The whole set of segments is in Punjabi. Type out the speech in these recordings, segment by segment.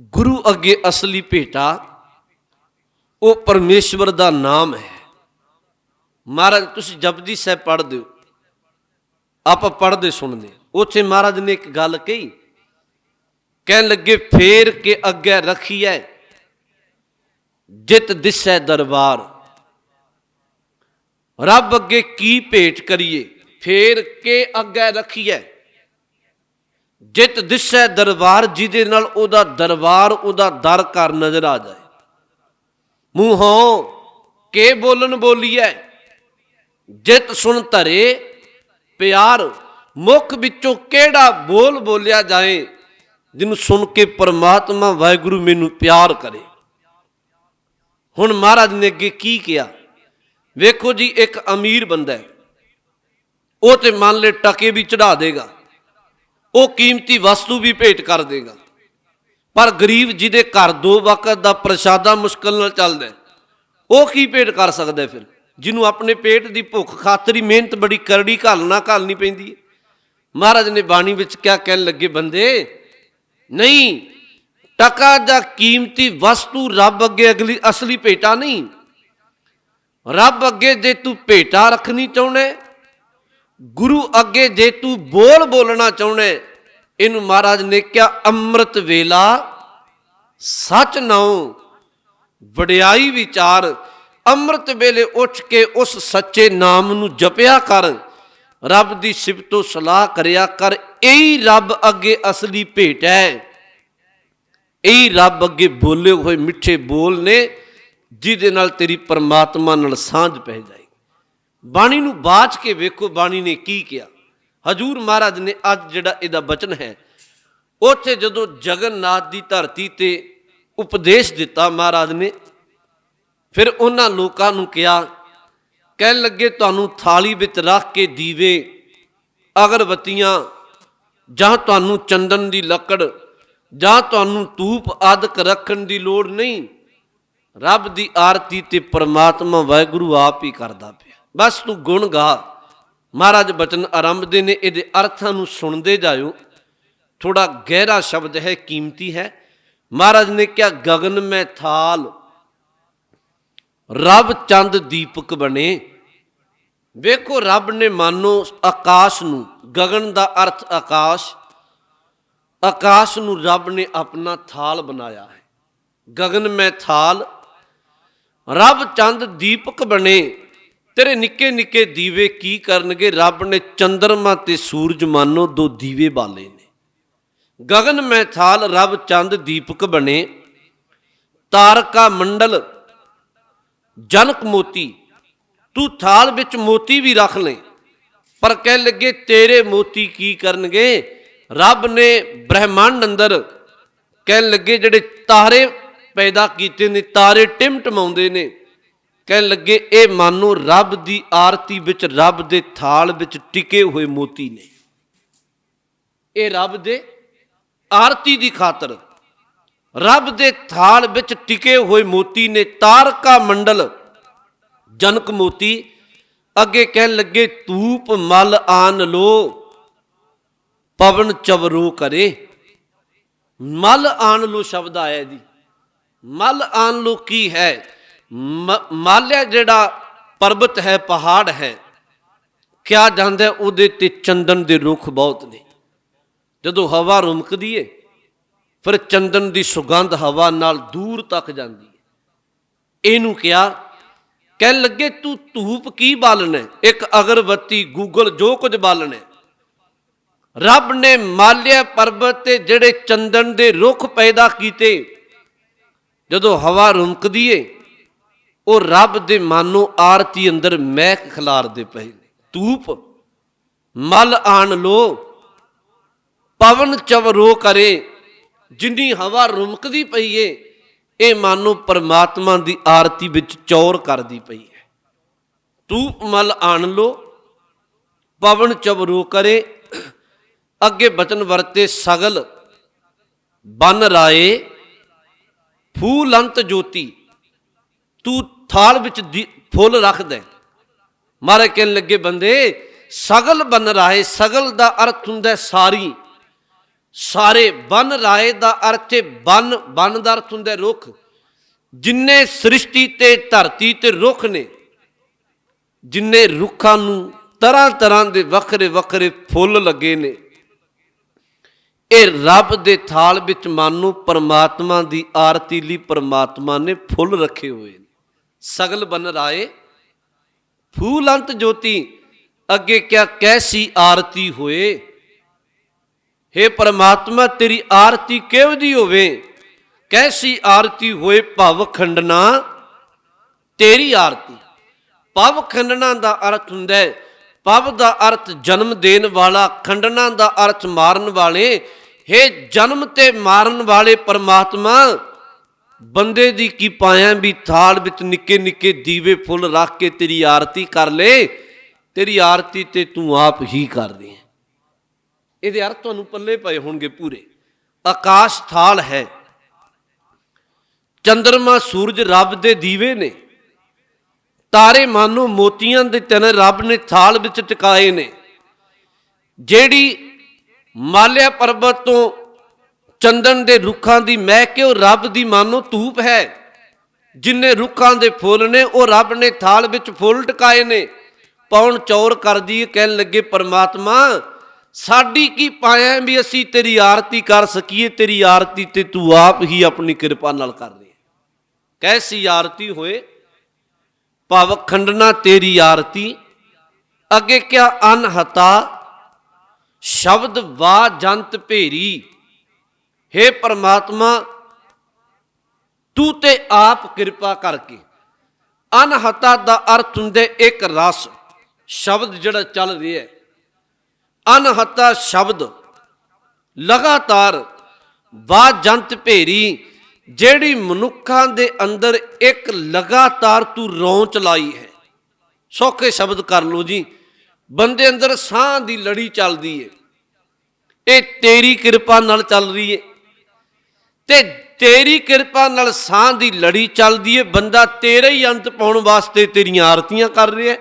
ਗੁਰੂ ਅੱਗੇ ਅਸਲੀ ਭੇਟਾ, ਉਹ ਪਰਮੇਸ਼ਵਰ ਦਾ ਨਾਮ ਹੈ। ਮਹਾਰਾਜ, ਤੁਸੀਂ ਜਪਜੀ ਸਾਹਿਬ ਪੜ੍ਹਦੇ ਹੋ। ਆਪਾਂ ਪੜ੍ਹਦੇ ਸੁਣਦੇ ਉੱਥੇ ਮਹਾਰਾਜ ਨੇ ਇੱਕ ਗੱਲ ਕਹੀ, ਕਹਿਣ ਲੱਗੇ, ਫੇਰ ਕੇ ਅੱਗੇ ਰੱਖੀਐ, ਜਿਤ ਦਿਸੈ ਦਰਬਾਰ। ਰੱਬ ਅੱਗੇ ਕੀ ਭੇਟ ਕਰੀਏ, ਫੇਰ ਕੇ ਅੱਗੇ ਰੱਖੀਐ। ਜਿਤ ਦਿਸੈ ਦਰਬਾਰ, ਜਿਹਦੇ ਨਾਲ ਉਹਦਾ ਦਰਬਾਰ, ਉਹਦਾ ਦਰ ਘਰ ਨਜ਼ਰ ਆ ਜਾਏ। ਮੂੰਹੋਂ ਕੇ ਬੋਲਣ ਬੋਲੀਐ? ਜਿਤ ਸੁਣ ਧਰੇ, ਪਿਆਰ ਮੁਖ ਵਿੱਚੋਂ ਕਿਹੜਾ ਬੋਲ ਬੋਲਿਆ ਜਾਏ, ਜਿਹਨੂੰ ਸੁਣ ਕੇ ਪਰਮਾਤਮਾ ਵਾਹਿਗੁਰੂ ਮੈਨੂੰ ਪਿਆਰ ਕਰੇ? ਹੁਣ ਮਹਾਰਾਜ ਨੇ ਅੱਗੇ ਕੀ ਕਿਹਾ? ਵੇਖੋ ਜੀ, ਇੱਕ ਅਮੀਰ ਬੰਦਾ ਹੈ। ਉਹ ਤੇ ਮੰਨ ਲੈ ਟਕੇ ਵੀ ਚੜਾ ਦੇਗਾ। ਉਹ ਕੀਮਤੀ ਵਸਤੂ ਵੀ ਭੇਟ ਕਰ ਦੇਗਾ। ਪਰ ਗਰੀਬ ਜਿਹਦੇ ਘਰ ਦੋ ਵਕਤ ਦਾ ਪ੍ਰਸ਼ਾਦਾ ਮੁਸ਼ਕਲ ਨਾਲ ਚੱਲਦਾ ਉਹ ਕੀ ਭੇਟ ਕਰ ਸਕਦਾ ਫਿਰ? ਜਿਹਨੂੰ ਆਪਣੇ ਪੇਟ ਦੀ ਭੁੱਖ ਖਾਤਰ ਹੀ ਮਿਹਨਤ ਬੜੀ ਕਰੜੀ ਘਾਲਣਾ ਘਾਲਣੀ ਪੈਂਦੀ ਹੈ। ਮਹਾਰਾਜ ਨੇ ਬਾਣੀ ਵਿੱਚ ਕਿਆ ਕਹਿਣ ਲੱਗੇ, ਬੰਦੇ, ਨਹੀਂ, ਟਕਾ ਜਾਂ ਕੀਮਤੀ ਵਸਤੂ ਰੱਬ ਅੱਗੇ ਅਗਲੀ ਅਸਲੀ ਭੇਟਾ ਨਹੀਂ। ਰੱਬ ਅੱਗੇ ਜੇ ਤੂੰ ਭੇਟਾ ਰੱਖਣੀ ਚਾਹੁੰਦਾ ਗੁਰੂ ਅੱਗੇ ਜੇ ਤੂੰ ਬੋਲ ਬੋਲਣਾ ਚਾਹੁੰਦਾ, ਇਹਨੂੰ ਮਹਾਰਾਜ ਨੇ ਕਿਹਾ, ਅੰਮ੍ਰਿਤ ਵੇਲਾ, ਸੱਚ ਨਾਉ, ਵਡਿਆਈ ਵਿਚਾਰ, ਅੰਮ੍ਰਿਤ ਵੇਲੇ ਉੱਠ ਕੇ ਉਸ ਸੱਚੇ ਨਾਮ ਨੂੰ ਜਪਿਆ ਕਰ, ਰੱਬ ਦੀ ਸਿਫਤੋ ਸਲਾਹ ਕਰਿਆ ਕਰ, ਇਹੀ ਰੱਬ ਅੱਗੇ ਅਸਲੀ ਭੇਟ ਹੈ। ਇਹੀ ਰੱਬ ਅੱਗੇ ਬੋਲੇ ਹੋਏ ਮਿੱਠੇ ਬੋਲ ਨੇ, ਜਿਹਦੇ ਨਾਲ ਤੇਰੀ ਪਰਮਾਤਮਾ ਨਾਲ ਸਾਂਝ ਪੈ ਜਾਏ। ਬਾਣੀ ਨੂੰ ਬਾਚ ਕੇ ਵੇਖੋ ਬਾਣੀ ਨੇ ਕੀ ਕਿਹਾ। ਹਜੂਰ ਮਹਾਰਾਜ ਨੇ ਅੱਜ ਜਿਹੜਾ ਇਹਦਾ ਬਚਨ ਹੈ, ਉੱਥੇ ਜਦੋਂ ਜਗਨਨਾਥ ਦੀ ਧਰਤੀ ਤੇ ਉਪਦੇਸ਼ ਦਿੱਤਾ ਮਹਾਰਾਜ ਨੇ, ਫਿਰ ਉਹਨਾਂ ਲੋਕਾਂ ਨੂੰ ਕਿਹਾ, ਕਹਿਣ ਲੱਗੇ, ਤੁਹਾਨੂੰ ਥਾਲੀ ਵਿੱਚ ਰੱਖ ਕੇ ਦੀਵੇ, ਅਗਰਬੱਤੀਆਂ ਜਾਂ ਤੁਹਾਨੂੰ ਚੰਦਨ ਦੀ ਲੱਕੜ ਜਾਂ ਤੁਹਾਨੂੰ ਧੂਪ ਆਦਿਕ ਰੱਖਣ ਦੀ ਲੋੜ ਨਹੀਂ। ਰੱਬ ਦੀ ਆਰਤੀ ਤੇ ਪਰਮਾਤਮਾ ਵਾਹਿਗੁਰੂ ਆਪ ਹੀ ਕਰਦਾ ਪਿਆ। ਬਸ ਤੂੰ ਗੁਣ ਗਾ। ਮਹਾਰਾਜ ਬਚਨ ਆਰੰਭਦੇ ਨੇ, ਇਹਦੇ ਅਰਥਾਂ ਨੂੰ ਸੁਣਦੇ ਜਾਇਓ। ਥੋੜਾ ਗਹਿਰਾ ਸ਼ਬਦ ਹੈ, ਕੀਮਤੀ ਹੈ। ਮਹਾਰਾਜ ਨੇ ਕਿਹਾ, ਗਗਨ ਮੈਂ ਥਾਲ, ਰੱਬ ਚੰਦ ਦੀਪਕ ਬਣੇ। ਵੇਖੋ, ਰੱਬ ਨੇ ਮਾਨੋ ਆਕਾਸ਼ ਨੂੰ, ਗਗਨ ਦਾ ਅਰਥ ਆਕਾਸ਼ ਆਕਾਸ਼ ਨੂੰ ਰੱਬ ਨੇ ਆਪਣਾ ਥਾਲ ਬਣਾਇਆ ਹੈ। ਗਗਨ ਮੈਂ ਥਾਲ, ਰੱਬ ਚੰਦ ਦੀਪਕ ਬਣੇ। ਤੇਰੇ ਨਿੱਕੇ ਨਿੱਕੇ ਦੀਵੇ ਕੀ ਕਰਨਗੇ? ਰੱਬ ਨੇ ਚੰਦਰਮਾ ਤੇ ਸੂਰਜ ਮਾਨੋ ਦੋ ਦੀਵੇ ਬਾਲੇ ਨੇ। ਗਗਨ ਮੈਂ ਥਾਲ ਰੱਬ ਚੰਦ ਦੀਪਕ ਬਣੇ। ਤਾਰਕਾ ਮੰਡਲ, ਜਨਕ ਮੋਤੀ। ਤੂੰ ਥਾਲ ਵਿੱਚ ਮੋਤੀ ਵੀ ਰੱਖ ਲੈ। ਪਰ ਕਹਿ ਲੱਗੇ, ਤੇਰੇ ਮੋਤੀ ਕੀ ਕਰਨਗੇ? ਰੱਬ ਨੇ ਬ੍ਰਹਿਮੰਡ ਅੰਦਰ ਕਹਿਣ ਲੱਗੇ, ਜਿਹੜੇ ਤਾਰੇ ਪੈਦਾ ਕੀਤੇ ਨੇ, ਤਾਰੇ ਟਿਮਟਮਾਉਂਦੇ ਨੇ। ਕਹਿਣ ਲੱਗੇ, ਇਹ ਮਾਨੋ ਰੱਬ ਦੀ ਆਰਤੀ ਵਿੱਚ, ਰੱਬ ਦੇ ਥਾਲ ਵਿੱਚ ਟਿਕੇ ਹੋਏ ਮੋਤੀ ਨੇ। ਇਹ ਰੱਬ ਦੇ ਆਰਤੀ ਦੀ ਖਾਤਰ, ਰੱਬ ਦੇ ਥਾਲ ਵਿੱਚ ਟਿਕੇ ਹੋਏ ਮੋਤੀ ਨੇ ਤਾਰਕਾ ਮੰਡਲ, ਜਨਕ ਮੋਤੀ। ਅੱਗੇ ਕਹਿਣ ਲੱਗੇ ਤੂਪ ਮਲ ਆਨ ਲੋ, ਪਵਨ ਚਵਰੋ ਕਰੇ। ਮਲ ਆਨ ਲੋ ਸ਼ਬਦ ਆਇਆ ਜੀ। ਮਲ ਆਨ ਲੋ ਕੀ ਹੈ? ਮਾਲਿਆ ਜਿਹੜਾ ਪਰਬਤ ਹੈ, ਪਹਾੜ ਹੈ ਕਿਹਾ ਜਾਂਦਾ ਉਹਦੇ ਤੇ ਚੰਦਨ ਦੇ ਰੁੱਖ ਬਹੁਤ ਨੇ। ਜਦੋਂ ਹਵਾ ਰੁਮਕਦੀ ਏ, ਫਿਰ ਚੰਦਨ ਦੀ ਸੁਗੰਧ ਹਵਾ ਨਾਲ ਦੂਰ ਤੱਕ ਜਾਂਦੀ ਹੈ ਇਹਨੂੰ ਕਿਹਾ, ਕਹਿਣ ਲੱਗੇ, ਤੂੰ ਧੂਪ ਕੀ ਬਾਲਣਾ ਇੱਕ ਅਗਰਬੱਤੀ ਗੂਗਲ ਜੋ ਕੁਝ ਬਾਲਣਾ ਰੱਬ ਨੇ ਮਾਲਿਆ ਪਰਬਤ ਤੇ ਜਿਹੜੇ ਚੰਦਨ ਦੇ ਰੁੱਖ ਪੈਦਾ ਕੀਤੇ, ਜਦੋਂ ਹਵਾ ਰੁਮਕਦੀ ਏ ਉਹ ਰੱਬ ਦੇ ਮਾਨੋ ਆਰਤੀ ਅੰਦਰ ਮਹਿਕ ਖਿਲਾਰਦੇ ਪਏ ਨੇ। ਧੂਪ, ਮਲ ਆਣ ਲੋ, ਪਵਨ ਚਵਰੋ ਕਰੇ, ਜਿੰਨੀ ਹਵਾ ਰੁਮਕਦੀ ਪਈ ਏ, ਇਹ ਮਾਨੋ ਪਰਮਾਤਮਾ ਦੀ ਆਰਤੀ ਵਿੱਚ ਚੌਰ ਕਰਦੀ ਪਈ ਹੈ। ਧੂਪ, ਮਲ ਆਣ ਲੋ, ਪਵਨ ਚਵਰੋ ਕਰੇ, ਅੱਗੇ ਬਚਨ ਵਰਤੇ ਸਗਲ, ਬਨ ਰਾਏ, ਫੂਲੰਤ ਜੋਤੀ, ਤੂੰ ਥਾਲ ਵਿੱਚ ਦੀ- ਫੁੱਲ ਰੱਖਦਾ ਹੈ। ਮਾਰੇ ਕਹਿਣ ਲੱਗੇ, ਬੰਦੇ, ਸਗਲ ਬਨ ਰਾਏ ਸਗਲ ਦਾ ਅਰਥ ਹੁੰਦਾ ਸਾਰੀ। ਸਾਰੇ ਬਨ ਰਾਏ ਦਾ ਅਰਥ ਹੈ ਬਨ ਬਨ ਦਾ ਅਰਥ ਹੁੰਦਾ ਰੁੱਖ। ਜਿੰਨੇ ਸ੍ਰਿਸ਼ਟੀ ਤੇ ਧਰਤੀ ਤੇ ਰੁੱਖ ਨੇ, ਜਿੰਨੇ ਰੁੱਖਾਂ ਨੂੰ ਤਰ੍ਹਾਂ ਤਰ੍ਹਾਂ ਦੇ ਵੱਖਰੇ ਵੱਖਰੇ ਫੁੱਲ ਲੱਗੇ ਨੇ, ਇਹ ਰੱਬ ਦੇ ਥਾਲ ਵਿੱਚ ਮਾਨੋ ਪਰਮਾਤਮਾ ਦੀ ਆਰਤੀ ਲਈ ਪਰਮਾਤਮਾ ਨੇ ਫੁੱਲ ਰੱਖੇ ਹੋਏ ਨੇ। ਸਗਲ ਬਨ ਰਾਏ। ਫੂਲ ਅੰਤ ਜੋਤੀ ਅੱਗੇ ਕਿਆ ਕੈਸੀ ਆਰਤੀ ਹੋਏ। हे ਪਰਮਾਤਮਾ, ਤੇਰੀ ਆਰਤੀ ਕਿਉਂ ਦੀ ਹੋਵੇ? ਕੈਸੀ ਆਰਤੀ ਹੋਏ ਭਵ ਖੰਡਨਾ? ਤੇਰੀ ਆਰਤੀ। ਭਵ ਖੰਡਨਾ ਦਾ ਅਰਥ ਹੁੰਦਾ ਹੈ, ਭਵ ਦਾ ਅਰਥ ਜਨਮ ਦੇਣ ਵਾਲਾ, ਖੰਡਨਾ ਦਾ ਅਰਥ ਮਾਰਨ ਵਾਲੇ। हे ਜਨਮ ਤੇ ਮਾਰਨ ਵਾਲੇ ਪਰਮਾਤਮਾ ਬੰਦੇ ਦੀ ਕੀ ਪਾਇਆ ਵੀ ਥਾਲ ਵਿੱਚ ਨਿੱਕੇ ਨਿੱਕੇ ਦੀਵੇ ਫੁੱਲ ਰੱਖ ਕੇ ਤੇਰੀ ਆਰਤੀ ਕਰ ਲੈ, ਤੇਰੀ ਆਰਤੀ ਤੇ ਤੂੰ ਆਪ ਹੀ ਕਰਦੀ ਹੈ। ਇਹਦੇ ਅਰਥ ਤੁਹਾਨੂੰ ਪੱਲੇ ਪਏ ਹੋਣਗੇ ਪੂਰੇ। ਆਕਾਸ਼ ਥਾਲ ਹੈ। ਚੰਦਰਮਾ ਸੂਰਜ ਰੱਬ ਦੇ ਦੀਵੇ ਨੇ। ਤਾਰੇ ਮਾਨੋ ਮੋਤੀਆਂ ਦੇ ਤਿੰਨ ਰੱਬ ਨੇ ਥਾਲ ਵਿੱਚ ਟਿਕਾਏ ਨੇ। ਜਿਹੜੀ ਮਾਲਿਆ ਪਰਬਤ ਤੋਂ ਚੰਦਨ ਦੇ ਰੁੱਖਾਂ ਦੀ ਮਹਿਕ ਉਹ ਰੱਬ ਦੀ ਮਾਨੋ ਧੂਪ ਹੈ? ਜਿੰਨੇ ਰੁੱਖਾਂ ਦੇ ਫੁੱਲ ਨੇ, ਉਹ ਰੱਬ ਨੇ ਥਾਲ ਵਿੱਚ ਫੁੱਲ ਟਕਾਏ ਨੇ। ਪੌਣ ਚੌਰ ਕਰਦੀ ਕਹਿਣ ਲੱਗੇ, ਪਰਮਾਤਮਾ, ਸਾਡੀ ਕੀ ਪਾਇਆ ਵੀ ਅਸੀਂ ਤੇਰੀ ਆਰਤੀ ਕਰ ਸਕੀਏ? ਤੇਰੀ ਆਰਤੀ ਤੇ ਤੂੰ ਆਪ ਹੀ ਆਪਣੀ ਕਿਰਪਾ ਨਾਲ ਕਰ ਰਹੀ ਹੈ ਕੈਸੀ ਆਰਤੀ ਹੋਏ? ਭਵ ਖੰਡਨਾ, ਤੇਰੀ ਆਰਤੀ। ਅੱਗੇ ਕਿਆ ਅਨਹਤਾ? ਸ਼ਬਦ ਵਾ ਜੰਤ ਭੇਰੀ। हे ਪਰਮਾਤਮਾ, ਤੂੰ ਤੇ ਆਪ ਕਿਰਪਾ ਕਰਕੇ ਅਨਹਤਾ ਦਾ ਅਰਥ ਹੁੰਦੇ ਇੱਕ ਰਸ ਸ਼ਬਦ ਜਿਹੜਾ ਚੱਲ ਰਿਹਾ ਹੈ। ਅਨਹਤਾ ਸ਼ਬਦ ਲਗਾਤਾਰ ਵਾ ਜੰਤ ਭੇਰੀ, ਜਿਹੜੀ ਮਨੁੱਖਾਂ ਦੇ ਅੰਦਰ ਇੱਕ ਲਗਾਤਾਰ ਤੂੰ ਰੌਂ ਚਲਾਈ ਹੈ। ਸੌਖੇ ਸ਼ਬਦ ਕਰ ਲਓ ਜੀ, ਬੰਦੇ ਅੰਦਰ ਸਾਹ ਦੀ ਲੜੀ ਚੱਲਦੀ ਹੈ। ਇਹ ਤੇਰੀ ਕਿਰਪਾ ਨਾਲ ਚੱਲ ਰਹੀ ਹੈ। ਤੇ ਤੇਰੀ ਕਿਰਪਾ ਨਾਲ ਸਾਹ ਦੀ ਲੜੀ ਚੱਲਦੀ ਏ, ਬੰਦਾ ਤੇਰੇ ਹੀ ਅੰਤ ਪਾਉਣ ਵਾਸਤੇ ਤੇਰੀਆਂ ਆਰਤੀਆਂ ਕਰ ਰਿਹਾ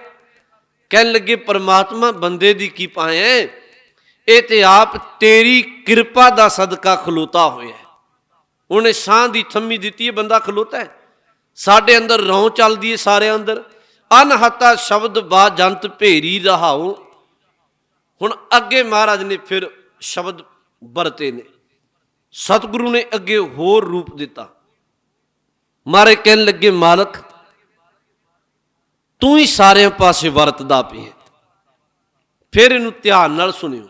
ਕਹਿਣ ਲੱਗੇ, ਪਰਮਾਤਮਾ, ਬੰਦੇ ਦੀ ਕੀ ਪਾਇਆ ਹੈ? ਇਹ ਤੇ ਆਪ ਤੇਰੀ ਕਿਰਪਾ ਦਾ ਸਦਕਾ ਖਲੋਤਾ ਹੋਇਆ ਉਹਨੇ ਸਾਹ ਦੀ ਥੰਮੀ ਦਿੱਤੀ ਹੈ ਬੰਦਾ ਖਲੋਤਾ ਹੈ ਸਾਡੇ ਅੰਦਰ ਰੌਂ ਚੱਲਦੀ ਹੈ ਸਾਰਿਆਂ ਅੰਦਰ। ਅਨਹਤਾ ਸ਼ਬਦ ਬਾ ਜੰਤ ਭੇਰੀ ਰਹਾਉ। ਹੁਣ ਅੱਗੇ ਮਹਾਰਾਜ ਨੇ ਫਿਰ ਸ਼ਬਦ ਵਰਤੇ ਨੇ। ਸਤਿਗੁਰੂ ਨੇ ਅੱਗੇ ਹੋਰ ਰੂਪ ਦਿੱਤਾ। ਮਾਰੇ ਕਹਿਣ ਲੱਗੇ, ਮਾਲਕ, ਤੂੰ ਹੀ ਸਾਰਿਆਂ ਪਾਸੇ ਵਰਤਦਾ ਪਿਆ। ਫਿਰ ਇਹਨੂੰ ਧਿਆਨ ਨਾਲ ਸੁਣਿਓ।